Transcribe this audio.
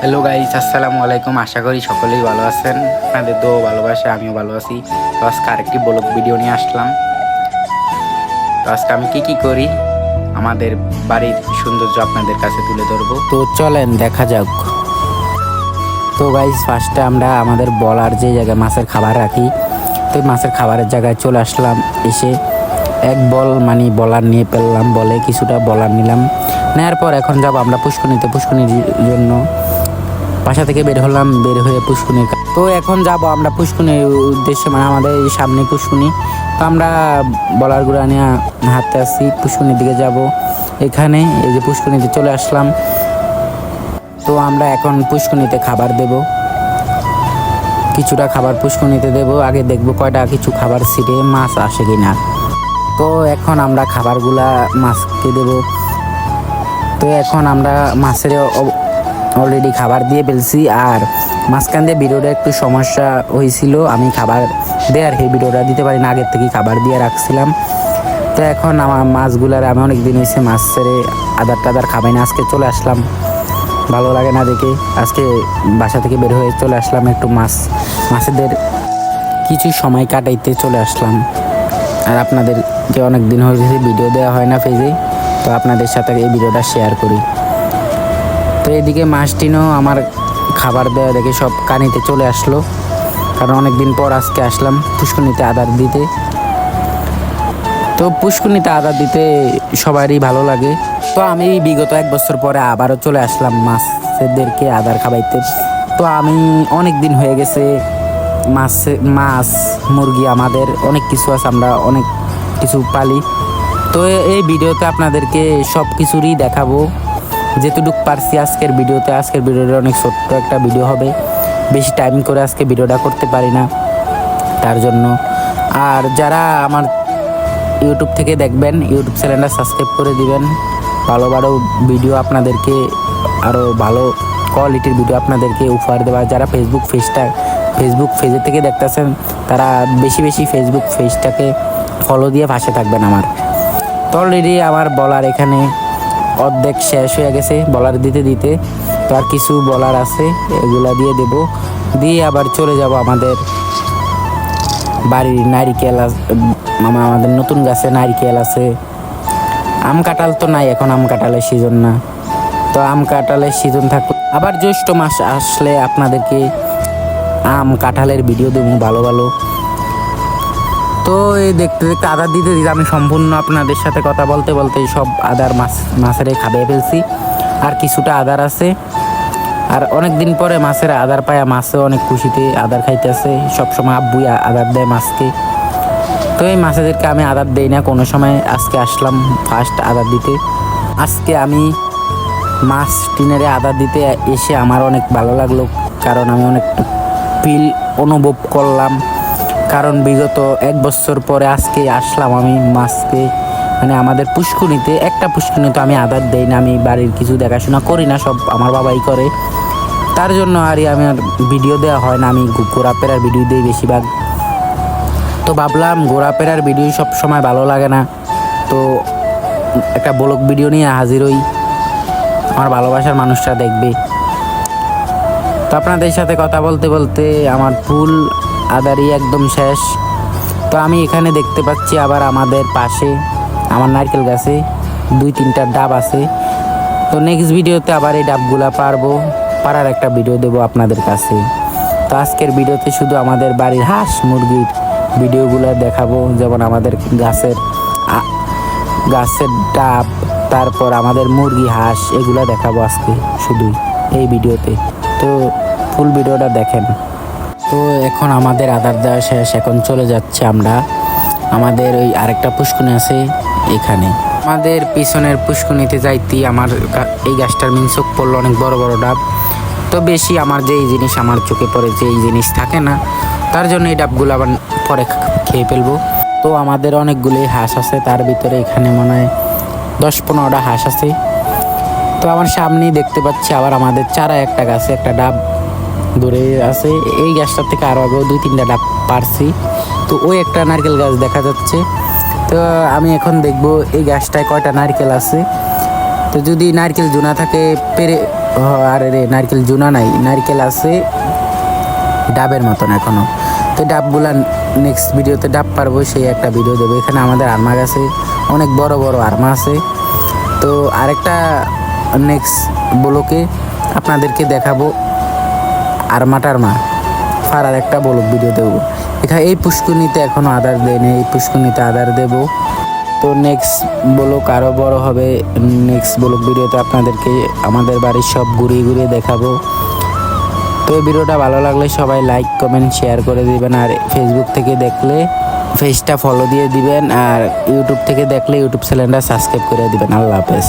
Hello guys আসসালামু আলাইকুম। আশা করি সকলেই ভালো আছেন। আপনাদের তো ভালোবাসে আমিও ভালো আছি। তো আজকে আরেকটি ব্লগ ভিডিও নিয়ে আসলাম। তো আজকে আমি কি কি করি, আমাদের বাড়ির সৌন্দর্য আপনাদের কাছে তুলে ধরবো। তো চলেন, দেখা যাক। তো গাইস ফার্স্টে আমরা আমাদের বলার যে জায়গায় মাছের খাবার রাখি, তো মাছের খাবারের জায়গায় চলে আসলাম। এসে এক বল মানে বলার নিয়ে ফেললাম, বলে কিছুটা বলার নিলাম। নেওয়ার পর এখন যাব আমরা পুষ্কনিতে পুষ্কনির জন্য বাসা থেকে বের হলাম, বের হয়ে পুষ্কুনির তো এখন যাব আমরা পুষ্কুনির উদ্দেশ্যে মানে আমাদের সামনে পুষ্কুনি তো আমরা বলার গুড়া নিয়ে হাঁটতে আসছি পুষ্কুনির দিকে যাব। এখানে এই যে পুষ্কুনিতে চলে আসলাম। তো আমরা এখন পুষ্কুনিতে খাবার দেব। কিছুটা খাবার পুষ্কুনিতে দেব। আগে দেখব কয়টা কিছু খাবার ছিটে মাছ আসে কি না তো এখন আমরা খাবারগুলা মাছকে দেব। তো এখন আমরা মাছের অলরেডি খাবার দিয়ে ফেলছি আর মাঝখান দিয়ে ভিডিওটা একটু সমস্যা হয়েছিল, আমি খাবার দেওয়ার সেই ভিডিওটা দিতে পারি না, আগের থেকে খাবার দিয়ে রাখছিলাম। তো এখন আমার মাছগুলার, আমি অনেক দিন হয়েছে মাছ ছেড়ে আদার টাদার খাবাই না, আজকে চলে আসলাম। ভালো লাগে না দেখে, আজকে বাসা থেকে বের হয়ে চলে আসলাম একটু মাছ, মাছেদের কিছু সময় কাটাইতে চলে আসলাম। আর আপনাদেরকে অনেক দিন হয়েছে ভিডিও দেওয়া হয় না পেজে, তো আপনাদের সাথে এই ভিডিওটা শেয়ার করি। তো এদিকে মাছটিনও আমার খাবার দেওয়া দেখে সব কানিতে চলে আসলো। কারণ অনেক দিন পর আজকে আসলাম পুষ্কুনিতে আদার দিতে। তো পুষ্কুনিতে আদার দিতে সবারই ভালো লাগে। তো আমি বিগত এক বছর পরে আবারও চলে আসলাম মাছদেরকে আদার খাবাইতে। তো আমি অনেক দিন হয়ে গেছে মাছ মাছ, মুরগি আমাদের অনেক কিছু আছে, আমরা অনেক কিছু পালি। তো এই ভিডিওতে আপনাদেরকে সব কিছুরই দেখাবো। যেটুকু পারছি আজকের ভিডিওতে, আজকের ভিডিওটা অনেক ছোট্ট একটা ভিডিও হবে। বেশি টাইম করে আজকে ভিডিওটা করতে পারি না। তার জন্য আর যারা আমার ইউটিউব থেকে দেখবেন ইউটিউব চ্যানেলটা সাবস্ক্রাইব করে দিবেন। ভালো ভালো ভিডিও আপনাদেরকে আরও ভালো কোয়ালিটির ভিডিও আপনাদেরকে উপহার দেওয়া যারা ফেসবুক পেজটা ফেসবুক পেজের থেকে দেখতেছেন, তারা বেশি বেশি ফেসবুক পেজটাকে ফলো দিয়ে ভাসে থাকবেন আমার। তো অলরেডি আমার বলার এখানে অর্ধেক শেষ হয়ে গেছে, বলার দিতে দিতে। তো আর কিছু বলার আছে, এগুলা দিয়ে দেব। দিয়ে আবার চলে যাব আমাদের বাড়ির নারিকেল আমাদের নতুন গাছে নারিকেল আছে। আম কাঁঠাল তো নাই এখন আম কাঁঠালের সিজন না। তো আম কাঁঠালের সিজন থাকবে আবার জ্যৈষ্ঠ মাস আসলে আপনাদেরকে আম কাঁঠালের ভিডিও দেবো ভালো ভালো। তো এই দেখতে দেখতে আদার দিতে দিতে আমি সম্পূর্ণ আপনাদের সাথে কথা বলতে বলতে সব আদার মাছ, মাছের খাবে ফেলছি। আর কিছুটা আদার আছে। আর অনেক দিন পরে মাছের আদার পায়া মাছও অনেক খুশিতে আদার খাইতেছে। সবসময় আব্বুই আদার দেয় মাছকে। তো এই মাছেদেরকে আমি আদার দেই না, কোনো সময়। আজকে আসলাম ফার্স্ট আদার দিতে। আজকে আমি মাছ টিনারে আদার দিতে এসে আমার অনেক ভালো লাগল। কারণ আমি অনেক ফিল অনুভব করলাম। কারণ বিগত এক বছর পরে আজকে আসলাম আমি মাছকে মানে আমাদের পুষ্কুনিতে একটা পুষ্কুনিতে আমি আদার দেই না, আমি বাড়ির কিছু দেখাশোনা করি না, সব আমার বাবাই করে। তার জন্য আর আমি আর ভিডিও দেওয়া হয় না, আমি ঘোরাফেরার ভিডিও দিই বেশিরভাগ। তো ভাবলাম ঘোরাফেরার ভিডিও সব সময় ভালো লাগে না। তো একটা ব্লগ ভিডিও নিয়ে হাজির হই। আমার ভালোবাসার মানুষটা দেখবে। তো আপনাদের সাথে কথা বলতে বলতে আমার ফুল আদারি একদম শেষ। তো আমি এখানে দেখতে পাচ্ছি আবার আমাদের পাশে, আমার নারকেল গাছে দুই তিনটা ডাব আছে। তো নেক্সট ভিডিওতে আবার এই ডাবগুলা পারব, পারার একটা ভিডিও দেবো আপনাদের কাছে। তো আজকের ভিডিওতে শুধু আমাদের বাড়ির হাঁস মুরগির ভিডিওগুলো দেখাবো, যেমন আমাদের গাছের গাছের ডাব, তারপর আমাদের মুরগি, হাঁস, এগুলো দেখাবো আজকে শুধু এই ভিডিওতে। তো ফুল ভিডিওটা দেখেন। তো এখন আমাদের আদার দেওয়া শেষ, এখন চলে যাচ্ছে আমরা। আমাদের ওই আরেকটা পুষ্কুনি আছে এখানে। আমাদের পিছনের পুষ্কুনিতে যাইতে আমার এই গাছটার মিন চোখ পড়ল অনেক বড় বড় ডাব। তো বেশি আমার যেই জিনিস আমার চোখে পড়ে যে এই জিনিস থাকে না, তার জন্য এই ডাবগুলো আবার পরে খেয়ে ফেলব। তো আমাদের অনেকগুলি হাঁস আছে, তার ভিতরে এখানে মনে হয় দশ পনেরোটা হাঁস আছে। তো আমার সামনেই দেখতে পাচ্ছি আবার আমাদের চারা একটা গাছে একটা ডাব। ধরে আছে। এই গাছটার থেকে আরও আগেও দুই, তিনটা ডাব পারছি। তো ওই একটা নারকেল গাছ দেখা যাচ্ছে। তো আমি এখন দেখব এই গাছটায় কয়টা নারকেল আছে। তো যদি নারকেল জুনা থাকে, পেরে আরে রে, নারকেল জুনা নাই, নারকেল আছে ডাবের মতন এখনও তো ডাবগুলা নেক্সট ভিডিওতে ডাব পারব, সেই একটা ভিডিও দেবো। এখানে আমাদের আরমা গাছে অনেক বড় বড় আরমা আছে। তো আরেকটা নেক্সট ব্লকে আপনাদেরকে দেখাবো। আরমা টারমা ফারার একটা ব্লক ভিডিও দেবো। এখানে এই পুষ্কুনিতে এখনও আদার দেয়নি এই পুষ্কুনিতে আদার দেবো। তো নেক্সট ব্লক আরও বড় হবে নেক্সট ব্লক ভিডিওতে আপনাদেরকে আমাদের বাড়ির সব ঘুরিয়ে ঘুরিয়ে দেখাবো। তো এই ভিডিওটা ভালো লাগলে সবাই লাইক কমেন্ট শেয়ার করে দিবেন। আর ফেসবুক থেকে দেখলে পেজটা ফলো দিয়ে দিবেন। আর ইউটিউব থেকে দেখলে ইউটিউব চ্যানেলটা সাবস্ক্রাইব করে দিবেন। আল্লাহ হাফেজ।